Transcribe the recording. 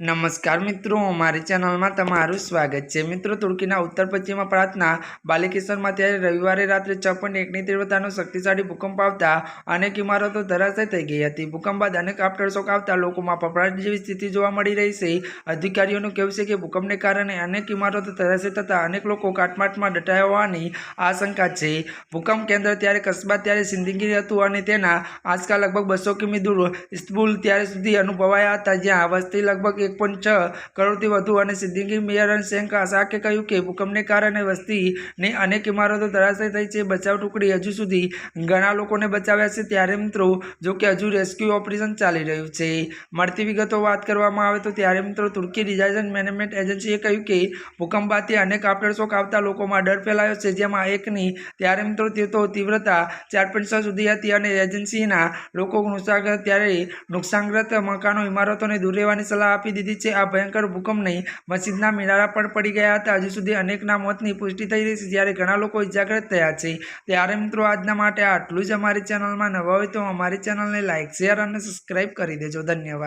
નમસ્કાર મિત્રો, મારી ચેનલમાં તમારું સ્વાગત છે. મિત્રો, તુર્કીના ઉત્તર પશ્ચિમમાં પ્રાર્થના બાલિકેશ્વરમાં ત્યારે રવિવારે રાત્રે છ પોઈન્ટ એકની તીવ્રતાનો શક્તિશાળી ભૂકંપ આવતા અનેક ઇમારતો ધરાશય થઈ ગઈ હતી. ભૂકંપ બાદ અનેક આફ્ટરશોક આવતા લોકોમાં ફફડાટ જેવી સ્થિતિ જોવા મળી રહી છે. અધિકારીઓનું કહેવું છે કે ભૂકંપને કારણે અનેક ઇમારતો ધરાશય થતાં અનેક લોકો કાટમાટમાં દટાયા હોવાની આશંકા છે. ભૂકંપ કેન્દ્ર ત્યારે કસ્બા, ત્યારે સિંદગીરી હતું અને તેના આસપાસ લગભગ બસો કિમી દૂર ઇસ્તબુલ ત્યારે સુધી અનુભવાયા હતા. જ્યાં વસ્તી લગભગ એક પોઈન્ટ છ કરોડથી વધુ અને સિદ્દીકી મેયર અને શેખ શાકે કહ્યું કે ભૂકંપને કારણે વસ્તીની અનેક ઇમારતો ધરાશય થઈ છે, બચાવ ટુકડી હજુ સુધી ઘણા લોકોને બચાવ્યા છે. ત્યારે મિત્રો, જો કે હજુ રેસ્ક્યુ ઓપરેશન ચાલી રહ્યું છે. મળતી વિગતો વાત કરવામાં આવે તો ત્યારે મિત્રો, તુર્કી ડિઝાસ્ટર મેનેજમેન્ટ એજન્સીએ કહ્યું કે ભૂકંપ બાદથી અનેક આફ્ટરશોક આવતા લોકોમાં ડર ફેલાયો છે, જેમાં એકની ત્યારે મિત્રો, તે તો તીવ્રતા ચાર પોઈન્ટ છ સુધી હતી અને એજન્સીના લોકો નુકસાનગ્રસ્ત ત્યારે નુકસાનગ્રસ્ત મકાનો, ઇમારતોને દૂર રહેવાની સલાહ આપી દીધી છે. આ ભયંકર ભૂકંપની મસ્જિદના મિનારા પણ પડી ગયા હતા. હજુ સુધી અનેકના મોતની પુષ્ટિ થઈ રહી છે. જ્યારે ઘણા લોકો ઇજાગ્રસ્ત થયા છે. ત્યારે મિત્રો આજના માટે આટલું જ અમારી ચેનલમાં નવા હોય તો અમારી ચેનલને લાઇક શેર અને સબસ્ક્રાઈબ કરી દેજો. ધન્યવાદ.